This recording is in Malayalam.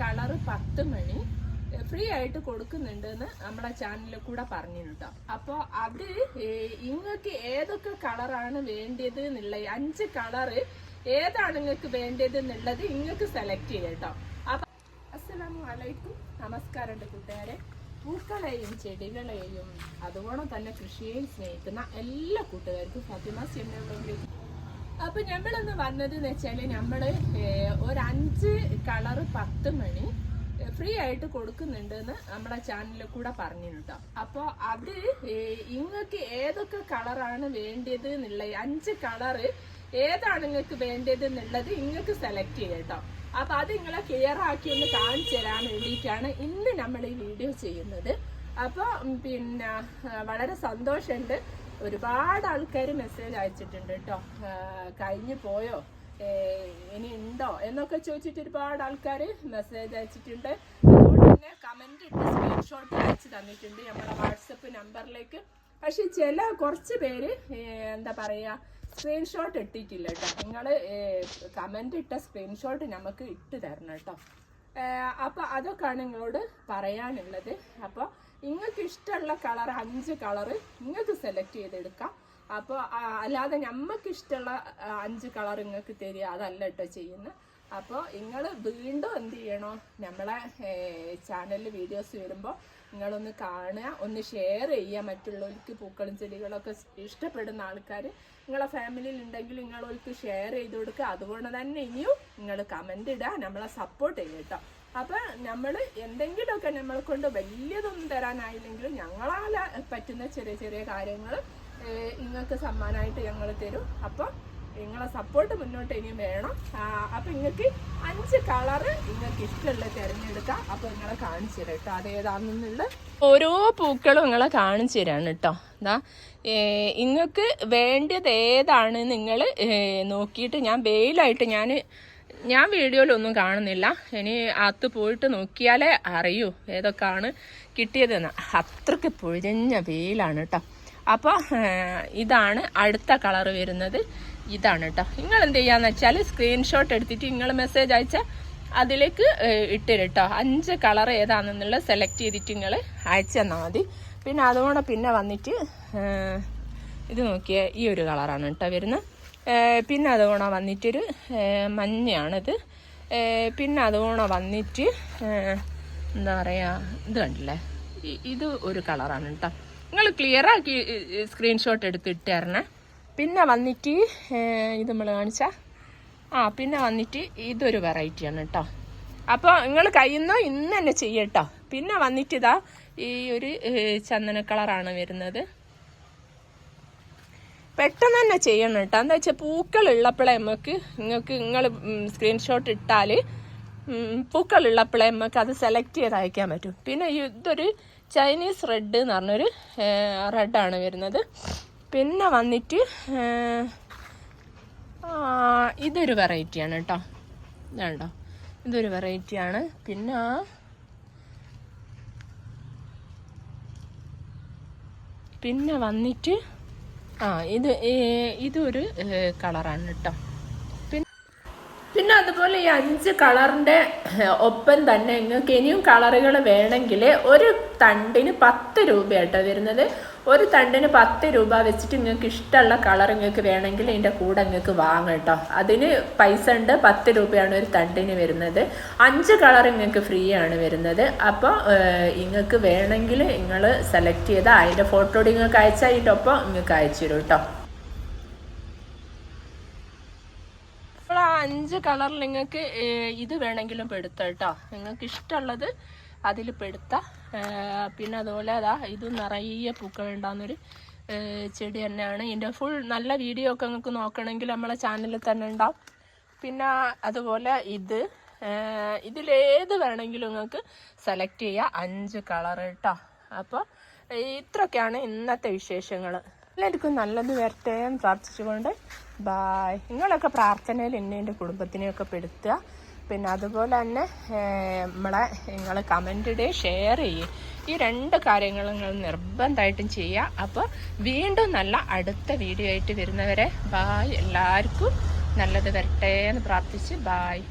കളറ് പത്ത് മണി ഫ്രീ ആയിട്ട് കൊടുക്കുന്നുണ്ട് എന്ന് നമ്മളെ ചാനലിൽ കൂടെ പറഞ്ഞു കേട്ടോ അപ്പോൾ അത് നിങ്ങൾക്ക് ഏതൊക്കെ കളറാണ് വേണ്ടത് എന്നുള്ള അഞ്ച് കളറ് ഏതാണ് നിങ്ങൾക്ക് വേണ്ടത് എന്നുള്ളത് നിങ്ങൾക്ക് സെലക്ട് ചെയ്യാം കേട്ടോ അപ്പൊ അസ്സലാമു അലൈക്കും. നമസ്കാരമുണ്ട് കൂട്ടുകാരെ. പൂക്കളെയും ചെടികളെയും അതുപോലെ തന്നെ കൃഷിയെയും സ്നേഹിക്കുന്ന എല്ലാ കൂട്ടുകാർക്കും ഫാത്തിമ ചെന്നൈയിലേക്ക് അപ്പൊ നമ്മളിന്ന് വന്നത് എന്ന് വെച്ചാൽ നമ്മൾ ഒരു അഞ്ച് കളറ് പത്ത് മണി ഫ്രീ ആയിട്ട് കൊടുക്കുന്നുണ്ട് എന്ന് നമ്മളെ ചാനലിൽ കൂടെ പറഞ്ഞിട്ടോ അപ്പൊ അപ്പോൾ അത് നിങ്ങൾക്ക് ഏതൊക്കെ കളറാണ് വേണ്ടത് എന്നുള്ള അഞ്ച് കളറ് ഏതാണ് നിങ്ങൾക്ക് വേണ്ടത് എന്നുള്ളത് നിങ്ങൾക്ക് സെലക്ട് ചെയ്യാം കേട്ടോ അപ്പൊ അത് നിങ്ങളെ ക്ലിയർ ആക്കി ഒന്ന് കാണിച്ചു തരാൻ വേണ്ടിയിട്ടാണ് ഇന്ന് നമ്മൾ ഈ വീഡിയോ ചെയ്യുന്നത് അപ്പോൾ പിന്നെ വളരെ സന്തോഷമുണ്ട്. ഒരുപാട് ആൾക്കാർ മെസ്സേജ് അയച്ചിട്ടുണ്ട് കേട്ടോ കഴിഞ്ഞു പോയോ? ഇനി ഉണ്ടോ? എന്നൊക്കെ ചോദിച്ചിട്ട് ഒരുപാട് ആൾക്കാർ മെസ്സേജ് അയച്ചിട്ടുണ്ട്. അതുകൊണ്ട് തന്നെ കമന്റ് ഇട്ട് സ്ക്രീൻഷോട്ട് അയച്ചു തന്നിട്ടുണ്ട് നമ്മുടെ വാട്സപ്പ് നമ്പറിലേക്ക് പക്ഷെ ചില കുറച്ച് പേര് എന്താ പറയുക സ്ക്രീൻഷോട്ട് ഇട്ടിട്ടില്ല കേട്ടോ നിങ്ങൾ കമന്റ് ഇട്ട സ്ക്രീൻഷോട്ട് നമുക്ക് ഇട്ട് തരണം കേട്ടോ ഏഹ് അപ്പൊ അതൊക്കെയാണ് നിങ്ങളോട് പറയാനുള്ളത്. അപ്പോൾ നിങ്ങൾക്ക് ഇഷ്ടമുള്ള കളർ അഞ്ച് കളറ് നിങ്ങൾക്ക് സെലക്ട് ചെയ്തെടുക്കാം. അപ്പോൾ അല്ലാതെ നമ്മക്ക് ഇഷ്ടമുള്ള അഞ്ച് കളർ നിങ്ങൾക്ക് തരിക അതല്ല കേട്ടോ ചെയ്യുന്നത് അപ്പോൾ നിങ്ങൾ വീണ്ടും എന്ത് ചെയ്യണോ? നമ്മളെ ചാനലിൽ വീഡിയോസ് വരുമ്പോൾ നിങ്ങളൊന്ന് കാണുക ഒന്ന് ഷെയർ ചെയ്യുക. മറ്റുള്ളവർക്ക് പൂക്കളും ചെടികളൊക്കെ ഇഷ്ടപ്പെടുന്ന ആൾക്കാർ നിങ്ങളെ ഫാമിലിയിൽ ഉണ്ടെങ്കിൽ നിങ്ങളവർക്ക് ഷെയർ ചെയ്ത് കൊടുക്കുക. അതുകൊണ്ട് തന്നെ ഇനിയും നിങ്ങൾ കമന്റ് ഇടുക നമ്മളെ സപ്പോർട്ട് ചെയ്യുക കേട്ടോ അപ്പം നമ്മൾ എന്തെങ്കിലുമൊക്കെ നമ്മളെ കൊണ്ട് വലിയതൊന്നും തരാനായില്ലെങ്കിലും ഞങ്ങളാൽ പറ്റുന്ന ചെറിയ ചെറിയ കാര്യങ്ങൾ നിങ്ങൾക്ക് സമ്മാനമായിട്ട് ഞങ്ങൾ തരും. അപ്പോൾ നിങ്ങളെ സപ്പോർട്ട് മുന്നോട്ട് ഇനിയും വേണം. അപ്പം നിങ്ങൾക്ക് അഞ്ച് കളറ് നിങ്ങൾക്ക് ഇഷ്ടമുള്ള തിരഞ്ഞെടുക്കാം. അപ്പൊ നിങ്ങളെ കാണിച്ചു തരാം കേട്ടോ. അതേതാണെന്നുള്ള ഓരോ പൂക്കളും നിങ്ങളെ കാണിച്ചു തരാണ് കേട്ടോ. എന്താ നിങ്ങൾക്ക് വേണ്ടത് ഏതാണ് നിങ്ങൾ നോക്കിയിട്ട് ഞാൻ വെയിലായിട്ട് ഞാൻ ഞാൻ വീഡിയോയിലൊന്നും കാണുന്നില്ല. ഇനി അത് പോയിട്ട് നോക്കിയാലേ അറിയൂ ഏതൊക്കെയാണ് കിട്ടിയതെന്ന്. അത്രയ്ക്ക് പൊഴിഞ്ഞ വെയിലാണ് കേട്ടോ. അപ്പോൾ ഇതാണ് അടുത്ത കളർ വരുന്നത്. ഇതാണ് കേട്ടോ നിങ്ങൾ എന്ത് ചെയ്യാന്ന് വെച്ചാൽ സ്ക്രീൻഷോട്ട് എടുത്തിട്ട് നിങ്ങൾ മെസ്സേജ് അയച്ചാൽ അതിലേക്ക് ഇട്ടിരട്ടോ അഞ്ച് കളർ ഏതാണെന്നുള്ളത് സെലക്ട് ചെയ്തിട്ട് നിങ്ങൾ അയച്ചു തന്നാൽ മതി. പിന്നെ അതുകൊണ്ട് പിന്നെ വന്നിട്ട് ഇത് നോക്കിയ ഈ ഒരു കളറാണ് കേട്ടോ വരുന്നത് പിന്നെ അതുകൊണ്ട് വന്നിട്ടൊരു മഞ്ഞയാണിത്. പിന്നെ അതുകൊണ്ട് വന്നിട്ട് എന്താ പറയുക ഇത് കണ്ടില്ലേ? ഇത് ഒരു കളറാണ് കേട്ടോ നിങ്ങൾ ക്ലിയർ ആക്കി സ്ക്രീൻഷോട്ട് എടുത്ത് ഇട്ടേരണേ. പിന്നെ വന്നിട്ട് ഇത് നമ്മൾ കാണിച്ച? ആ പിന്നെ വന്നിട്ട് ഇതൊരു വെറൈറ്റിയാണ് കേട്ടോ അപ്പോൾ നിങ്ങൾ കഴിയുന്നോ ഇന്ന് തന്നെ ചെയ്യട്ടോ പിന്നെ വന്നിട്ട് ഇതാ ഈ ഒരു ചന്ദന കളറാണ് വരുന്നത്. പെട്ടെന്ന് തന്നെ ചെയ്യണം കേട്ടോ എന്താ വെച്ചാൽ പൂക്കൾ ഉള്ളപ്പോഴേ നമുക്ക് നിങ്ങൾക്ക് നിങ്ങൾ സ്ക്രീൻഷോട്ട് ഇട്ടാൽ പൂക്കൾ ഉള്ളപ്പോഴേ നമുക്ക് അത് സെലക്ട് ചെയ്ത് അയക്കാൻ പറ്റും. പിന്നെ ഇതൊരു ചൈനീസ് റെഡ് എന്ന് പറഞ്ഞൊരു റെഡാണ് വരുന്നത്. പിന്നെ വന്നിട്ട് ഇതൊരു വെറൈറ്റിയാണ് കേട്ടോ ഇതാണ്ടോ? ഇതൊരു വെറൈറ്റിയാണ് പിന്നെ പിന്നെ വന്നിട്ട് ആ ഇത് ഇതൊരു കളറാണ് കേട്ടോ ഈ അഞ്ച് കളറിന്റെ ഒപ്പം തന്നെ നിങ്ങൾക്ക് ഇനിയും കളറുകൾ വേണമെങ്കിൽ ഒരു തണ്ടിന് പത്ത് രൂപയാട്ടോ വരുന്നത്. ഒരു തണ്ടിന് പത്ത് രൂപ വെച്ചിട്ട് നിങ്ങൾക്ക് ഇഷ്ടമുള്ള കളർ നിങ്ങൾക്ക് വേണമെങ്കിൽ ഇതിന്റെ കൂടെ നിങ്ങൾക്ക് വാങ്ങാം കേട്ടോ. അതിന് പൈസ ഉണ്ട് പത്ത് രൂപയാണ് ഒരു തണ്ടിന് വരുന്നത്. അഞ്ച് കളർ നിങ്ങൾക്ക് ഫ്രീ ആണ് വരുന്നത്. അപ്പോൾ നിങ്ങൾക്ക് വേണമെങ്കിൽ നിങ്ങൾ സെലക്ട് ചെയ്താൽ അതിന്റെ ഫോട്ടോ നിങ്ങൾക്ക് ഒപ്പം നിങ്ങൾക്ക് അയച്ചു തരും കേട്ടോ അപ്പോൾ ആ അഞ്ച് കളറിൽ നിങ്ങൾക്ക് ഇത് വേണമെങ്കിലും പെടുത്താം കേട്ടോ നിങ്ങൾക്ക് ഇഷ്ടമുള്ളത് അതിൽ പെടുത്താം. പിന്നെ അതുപോലെ അതാ ഇത് നിറയെ പൂക്കൾ ഉണ്ടാകുന്നൊരു ചെടി തന്നെയാണ്. ഇതിന്റെ ഫുൾ നല്ല വീഡിയോ ഒക്കെ നിങ്ങൾക്ക് നോക്കണമെങ്കിൽ നമ്മളെ ചാനലിൽ തന്നെ ഉണ്ടാവും. പിന്നെ അതുപോലെ ഇത് ഇതിലേത് വേണമെങ്കിലും നിങ്ങൾക്ക് സെലക്ട് ചെയ്യാം. അഞ്ച് കളർ കേട്ടോ അപ്പോൾ ഇത്രയൊക്കെയാണ് ഇന്നത്തെ വിശേഷങ്ങൾ എല്ലാവർക്കും നല്ലത് വരട്ടെ എന്ന് പ്രാർത്ഥിച്ചുകൊണ്ട്. ബായ് നിങ്ങളൊക്കെ പ്രാർത്ഥനയിൽ എന്നെ എന്റെ കുടുംബത്തിനെയൊക്കെ പെടുത്തുക. പിന്നെ അതുപോലെ തന്നെ നമ്മളെ നിങ്ങൾ കമന്റ് ഇടുക ഷെയർ ചെയ്യുക ഈ രണ്ട് കാര്യങ്ങളും നിങ്ങൾ നിർബന്ധമായിട്ടും ചെയ്യുക. അപ്പോൾ വീണ്ടും നല്ല അടുത്ത വീഡിയോ ആയിട്ട് വരുന്നവരെ ബായ് എല്ലാവർക്കും നല്ലത് വരട്ടെ എന്ന് പ്രാർത്ഥിച്ച് ബായ്